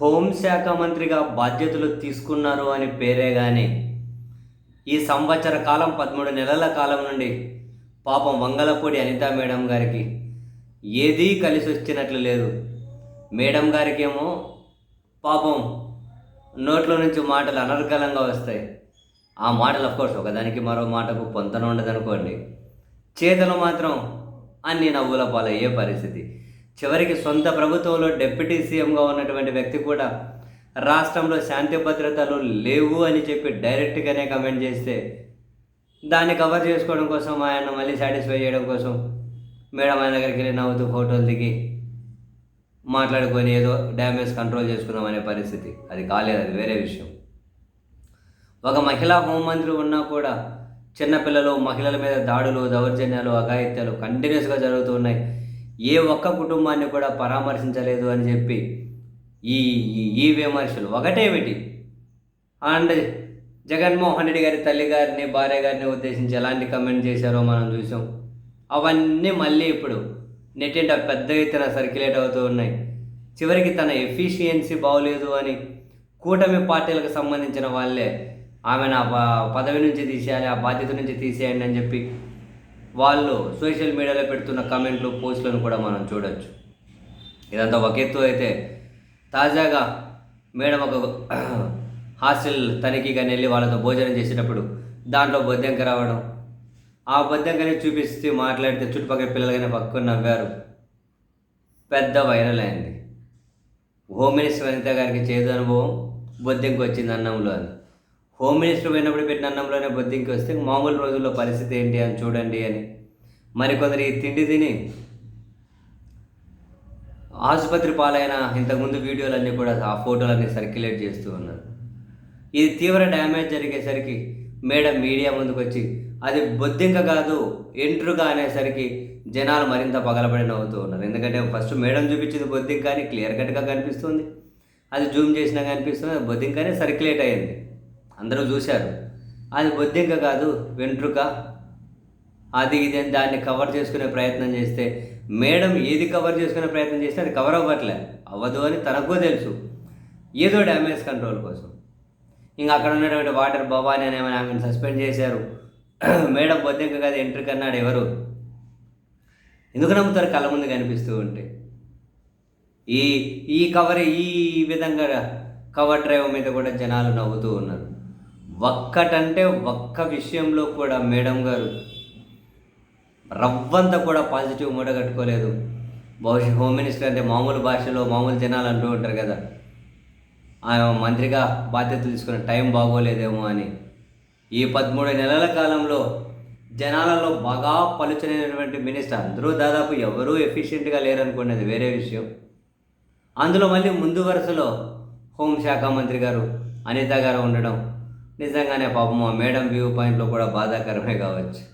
హోంశాఖ మంత్రిగా బాధ్యతలు తీసుకున్నారు అని పేరే కానీ ఈ సంవత్సర కాలం పదమూడు నెలల కాలం నుండి పాపం వంగలపూడి అనితా మేడం గారికి ఏదీ కలిసి వచ్చినట్లు లేదు. మేడం గారికేమో పాపం నోట్లో నుంచి మాటలు అనర్గళంగా వస్తాయి. ఆ మాటలు కోర్స్ ఒకదానికి మరో మాటకు పొంతన ఉండదనుకోండి. చేతలు మాత్రం అన్ని నవ్వుల పాలయ్యే పరిస్థితి. చివరికి సొంత ప్రభుత్వంలో డిప్యూటీ సీఎంగా ఉన్నటువంటి వ్యక్తి కూడా రాష్ట్రంలో శాంతి భద్రతలు లేవు అని చెప్పి డైరెక్ట్గానే కమెంట్ చేస్తే దాన్ని కవర్ చేసుకోవడం కోసం ఆయన మళ్ళీ సాటిస్ఫై చేయడం కోసం మేడం ఆయన దగ్గరికి వెళ్ళి నవ్వుతూ ఫోటోలు దిగి మాట్లాడుకొని ఏదో డ్యామేజ్ కంట్రోల్ చేసుకుందాం అనే పరిస్థితి. అది కాలేదు అది వేరే విషయం. ఒక మహిళా హోంమంత్రి ఉన్నా కూడా చిన్నపిల్లలు మహిళల మీద దాడులు దౌర్జన్యాలు అఘాయిత్యాలు కంటిన్యూస్గా జరుగుతున్నాయి ఏ ఒక్క కుటుంబాన్ని కూడా పరామర్శించలేదు అని చెప్పి ఈ ఈ- ఈ విమర్శలు. ఒకటేమిటి? అండ్ జగన్మోహన్ రెడ్డి గారి తల్లి గారిని భార్య గారిని ఉద్దేశించి ఎలాంటి కమెంట్ చేశారో మనం చూసాం. అవన్నీ మళ్ళీ ఇప్పుడు నెట్టింట పెద్ద ఎత్తున సర్క్యులేట్ అవుతూ ఉన్నాయి. చివరికి తన ఎఫిషియన్సీ బాగోలేదు అని కూటమి పార్టీలకు సంబంధించిన వాళ్ళే ఆమెను ఆ పదవి నుంచి తీసేయాలి ఆ బాధ్యత నుంచి తీసేయండి అని చెప్పి వాళ్ళు సోషల్ మీడియాలో పెడుతున్న కమెంట్లు పోస్టులను కూడా మనం చూడొచ్చు. ఇదంతా ఒక ఎత్తు అయితే తాజాగా మేడం ఒక హాస్టల్ తనిఖీగా వెళ్ళి వాళ్ళతో భోజనం చేసేటప్పుడు దాంట్లో బొద్దెంక రావడం. ఆ బొద్దెంకని చూపిస్తే మాట్లాడితే చుట్టుపక్కల పిల్లలకైనా పక్కన నవ్వారు. పెద్ద వైరల్ అయింది. హోమ్ మినిస్టర్ వనిత గారికి చేదు అనుభవం బొద్దింకి వచ్చింది అన్నంలో అని హోమ్ మినిస్టర్ పోయినప్పుడు పెట్టిన అన్నంలోనే బొద్దింకి వస్తే మామూలు రోజుల్లో పరిస్థితి ఏంటి అని చూడండి అని. మరికొందరు ఈ తిండి తిని ఆసుపత్రి పాలైన ఇంతకుముందు వీడియోలన్నీ కూడా ఆ ఫోటోలన్నీ సర్క్యులేట్ చేస్తూ ఉన్నారు. ఇది తీవ్ర డ్యామేజ్ జరిగేసరికి మేడం మీడియా ముందుకు వచ్చి అది బొద్దింక కాదు ఎంట్రుగా అనేసరికి జనాలు మరింత పగలబడి నవ్వుతూ ఉన్నారు. ఎందుకంటే ఫస్ట్ మేడం చూపించింది బొద్దింక అని క్లియర్ కట్గా కనిపిస్తుంది. అది జూమ్ చేసినా కనిపిస్తుంది అది బొద్దింకనే సర్క్యులేట్ అయ్యింది అందరూ చూశారు. అది బొద్దింక కాదు వెంట్రుక. అది ఇది అని దాన్ని కవర్ చేసుకునే ప్రయత్నం చేస్తే మేడం ఏది కవర్ చేసుకునే ప్రయత్నం చేస్తే అది కవర్ అవ్వట్లే. అవ్వదు అని తనకు తెలుసు. ఏదో డ్యామేజ్ కంట్రోల్ కోసం. ఇంకా అక్కడ ఉన్నటువంటి వాటర్ భవానీ అని ఆమె- ఆమెను సస్పెండ్ చేశారు. మేడం బొద్దింక కాదు ఎంట్రీ అన్నాడు ఎవరు? ఎందుకు నమ్ముతారు? కళ్ళ ముందు కనిపిస్తూ ఉంటే. ఈ ఈ కవర్ ఈ విధంగా కవర్ డ్రైవ్ మీద కూడా జనాలు నవ్వుతూ ఉన్నారు. ఒక్కటంటే ఒక్క విషయంలో కూడా మేడం గారు రవ్వంతా కూడా పాజిటివ్ మూట కట్టుకోలేదు. బహుశా హోమ్ మినిస్టర్ అంటే మామూలు భాషలో మామూలు జనాలు అంటూ ఉంటారు కదా. ఆయన మంత్రిగా బాధ్యతలు తీసుకున్న టైం బాగోలేదేమో అని. ఈ పదమూడు నెలల కాలంలో జనాలలో బాగా పలుచనైనటువంటి మినిస్టర్ అందరూ దాదాపు ఎవరూ ఎఫిషియెంట్గా లేరనుకోండి వేరే విషయం. అందులో మళ్ళీ ముందు వరుసలో హోంశాఖ మంత్రి గారు అనిత గారు ఉండడం నిజంగానే పాపం ఆ మేడం వ్యూ పాయింట్లో కూడా బాధాకరమే కావచ్చు.